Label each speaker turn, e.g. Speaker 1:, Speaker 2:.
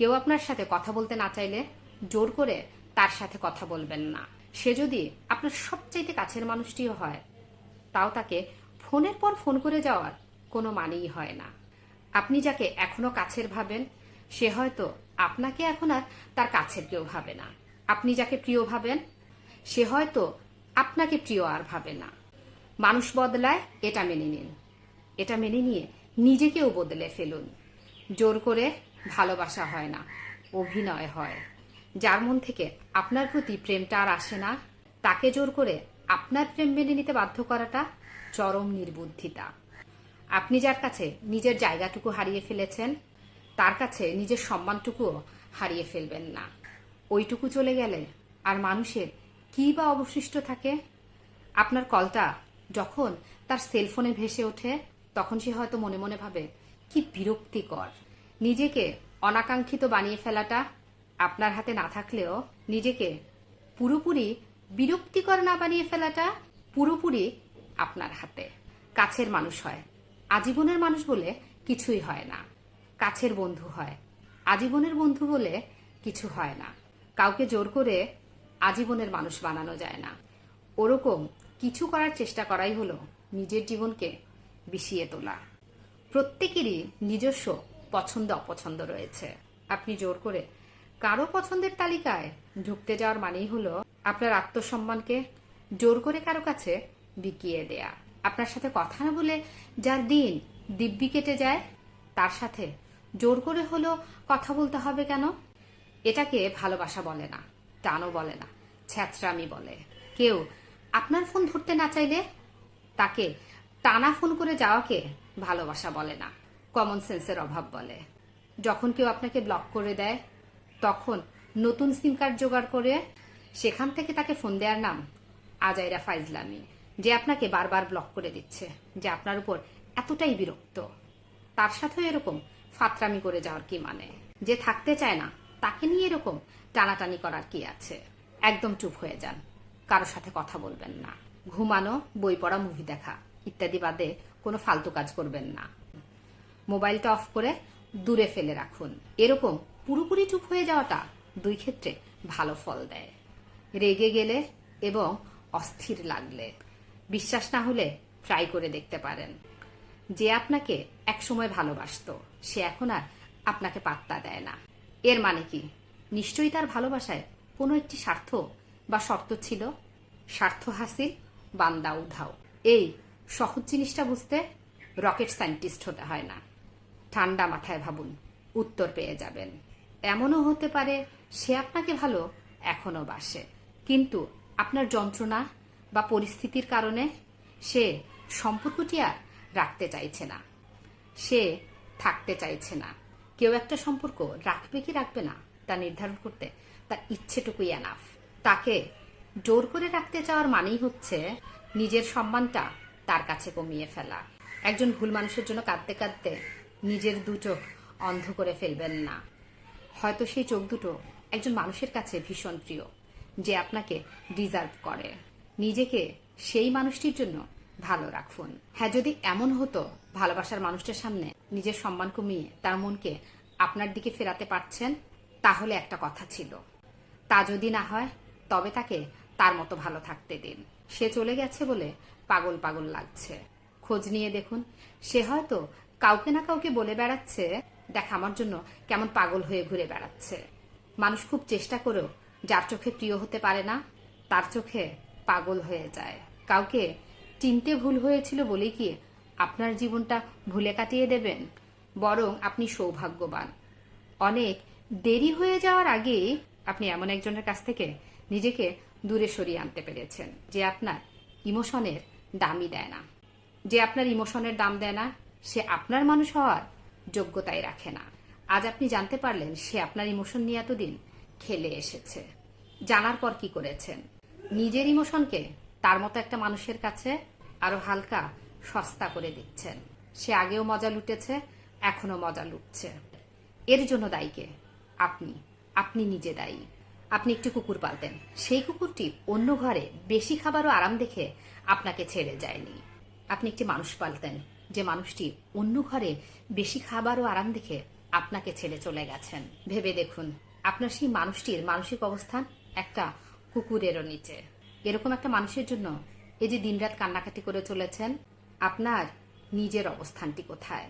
Speaker 1: কেউ আপনার সাথে কথা বলতে না চাইলে জোর করে তার সাথে কথা বলবেন না। সে যদি আপনার সবচাইতে কাছের মানুষটিও হয়, তাও তাকে ফোনের পর ফোন করে যাওয়ার কোনো মানেই হয় না। আপনি যাকে এখনও কাছের ভাবেন, সে হয়তো আপনাকে এখন আর তার কাছের কেউ ভাবে না। আপনি যাকে প্রিয় ভাবেন, সে হয়তো আপনাকে প্রিয় আর ভাবে না। মানুষ বদলায়, এটা মেনে নিন। এটা মেনে নিয়ে নিজেকেও বদলে ফেলুন। জোর করে ভালোবাসা হয় না, অভিনয় হয়। যার মন থেকে আপনার প্রতি প্রেমটা আর আসে না, তাকে জোর করে আপনার প্রেম মেনে নিতে বাধ্য করাটা চরম নির্বুদ্ধিতা। আপনি যার কাছে নিজের জায়গাটুকু হারিয়ে ফেলেছেন, তার কাছে নিজের সম্মানটুকুও হারিয়ে ফেলবেন না। ওইটুকু চলে গেলে আর মানুষের কী বা অবশিষ্ট থাকে? আপনার কলটা যখন তার সেলফোনে ভেসে ওঠে, তখন সে হয়তো মনে মনে ভাবে, কি বিরক্তিকর। নিজেকে অনাকাঙ্ক্ষিত বানিয়ে ফেলাটা আপনার হাতে না থাকলেও নিজেকে পুরোপুরি বিরক্তিকর না বানিয়ে ফেলাটা পুরোপুরি আপনার হাতে। কাছের মানুষ হয়। আজীবনের মানুষ বলে কিছুই হয় না। কাছের বন্ধু হয়। আজীবনের বন্ধু বলে কিছু হয় না। কাউকে জোর করে আজীবনের মানুষ বানানো যায় না। ওরকম কিছু করার চেষ্টা করাই হলো নিজের জীবনকে বিষিয়ে তোলা। প্রত্যেকেরই নিজস্ব পছন্দ, অপছন্দ রয়েছে। আপনি জোর করে কারও পছন্দের তালিকায় ঢুকতে যাওয়ার মানেই হলো আপনার আত্মসম্মানকে জোর করে কারও কাছে বিকিয়ে দেয়া। আপনার সাথে কথা না বলে যার দিন দিব্যি কেটে যায়, তার সাথে জোর করে হলো কথা বলতে হবে কেন? এটাকে ভালোবাসা বলে না, টানও বলে না, ছ্যাঁচড়ামি বলে। কেউ আপনার ফোন ধরতে না চাইলে তাকে টানা ফোন করে যাওয়াকে ভালোবাসা বলে না। কমন সেন্সের অভাব বলে। যখন কেউ আপনাকে ব্লক করে দেয়, তখন নতুন সিম কার্ড জোগাড় করে সেখান থেকে তাকে ফোন দেওয়ার নাম আজাইরা ফাইজলামি, যে আপনাকে বারবার ব্লক করে দিচ্ছে, যে আপনার উপর এতটাই বিরক্ত। তার সাথেও এরকম ফাতরামি করে যাওয়ার কি মানে? যে থাকতে চায় না, তাকে নিয়ে এরকম টানাটানি করার কি আছে? একদম চুপ হয়ে যান কারোর সাথে কথা বলবেন না। ঘুমানো, বই পড়া মুভি দেখা, ইত্যাদি বাদে কোনো ফালতু কাজ করবেন না। মোবাইলটা অফ করে দূরে ফেলে রাখুন। এরকম পুরোপুরি চুপ হয়ে যাওয়াটা দুই ক্ষেত্রে ভালো ফল দেয়। রেগে গেলে এবং অস্থির লাগলে। বিশ্বাস না হলে ট্রাই করে দেখতে পারেন। যে আপনাকে একসময় ভালোবাসতো, সে এখন আর আপনাকে পাত্তা দেয় না। এর মানে কি? নিশ্চয়ই তার ভালোবাসায় কোনো একটি স্বার্থ বা শর্ত ছিল? স্বার্থ হাসিল, বান্দা উধাও। এই সহজ জিনিসটা বুঝতে রকেট সায়েন্টিস্ট হতে হয় না। ঠান্ডা মাথায় ভাবুন, উত্তর পেয়ে যাবেন। এমনও হতে পারে সে আপনাকে ভালো এখনও বাসে। কিন্তু আপনার যন্ত্রণা বা পরিস্থিতির কারণে সে সম্পর্কটি আর রাখতে চাইছে না। সে থাকতে চাইছে না। কেউ একটা সম্পর্ক রাখবে কি রাখবে না তা নির্ধারণ করতে তার ইচ্ছেটুকুই এনাফ তাকে জোর করে রাখতে চাওয়ার মানেই হচ্ছে নিজের সম্মানটা তার কাছে কমিয়ে ফেলা। একজন ভুল মানুষের জন্য কাঁদতে কাঁদতে নিজের দু চোখ অন্ধ করে ফেলবেন না। হয়তো সেই চোখ দুটো একজন মানুষের কাছে ভীষণ প্রিয়, যে আপনাকে ডিজার্ভ করে। নিজেকে সেই মানুষটির জন্য ভালো রাখুন। হ্যাঁ যদি এমন হতো ভালোবাসার মানুষটার সামনে নিজের সম্মান কমিয়ে তার মনকে আপনার দিকে ফেরাতে পারছেন, তাহলে একটা কথা ছিল। তা যদি না হয়, তবে তাকে তার মতো ভালো থাকতে দিন। সে চলে গেছে বলে পাগল পাগল লাগছে। খোঁজ নিয়ে দেখুন, সে হয়তো কাউকে না কাউকে বলে বেড়াচ্ছে। দেখ আমার জন্য কেমন পাগল হয়ে ঘুরে বেড়াচ্ছে। মানুষ খুব চেষ্টা করেও যার চোখে প্রিয় হতে পারে না, তার চোখে পাগল হয়ে যায়। কাউকে চিনতে ভুল হয়েছিল বলে কি আপনার জীবনটা ভুলে কাটিয়ে দেবেন? বরং আপনি সৌভাগ্যবান। অনেক দেরি হয়ে যাওয়ার আগেই আপনি এমন একজনের কাছ থেকে নিজেকে দূরে সরিয়ে আনতে পেরেছেন, যে আপনার ইমোশনের দামই দেয় না। যে আপনার ইমোশনের দাম দেয় না সে আপনার মানুষ হওয়ার যোগ্যতাই রাখে না। আজ আপনি জানতে পারলেন সে আপনার ইমোশন নিয়ে এতদিন খেলে এসেছে। জানার পর কি করেছেন? নিজের ইমোশনকে তার মতো একটা মানুষের কাছে আরও হালকা, সস্তা করে দিচ্ছেন। সে আগেও মজা লুটেছে এখনও মজা লুটছে। এর জন্য দায়ীকে আপনি। আপনি নিজে দায়ী। আপনি একটি কুকুর পালতেন। সেই কুকুরটি অন্য ঘরে বেশি খাবার ও আরাম দেখে আপনাকে ছেড়ে যায়নি। আপনি একটি মানুষ পালতেন। যে মানুষটি অন্য ঘরে বেশি খাবার ও আরাম দেখে আপনাকে ছেড়ে চলে গেছেন। ভেবে দেখুন, আপনার সেই মানুষটির মানসিক অবস্থান একটা কুকুরেরও নিচে। এরকম একটা মানুষের জন্য এই যে দিনরাত কান্নাকাটি করে চলেছেন, আপনার নিজের অবস্থানটি কোথায়?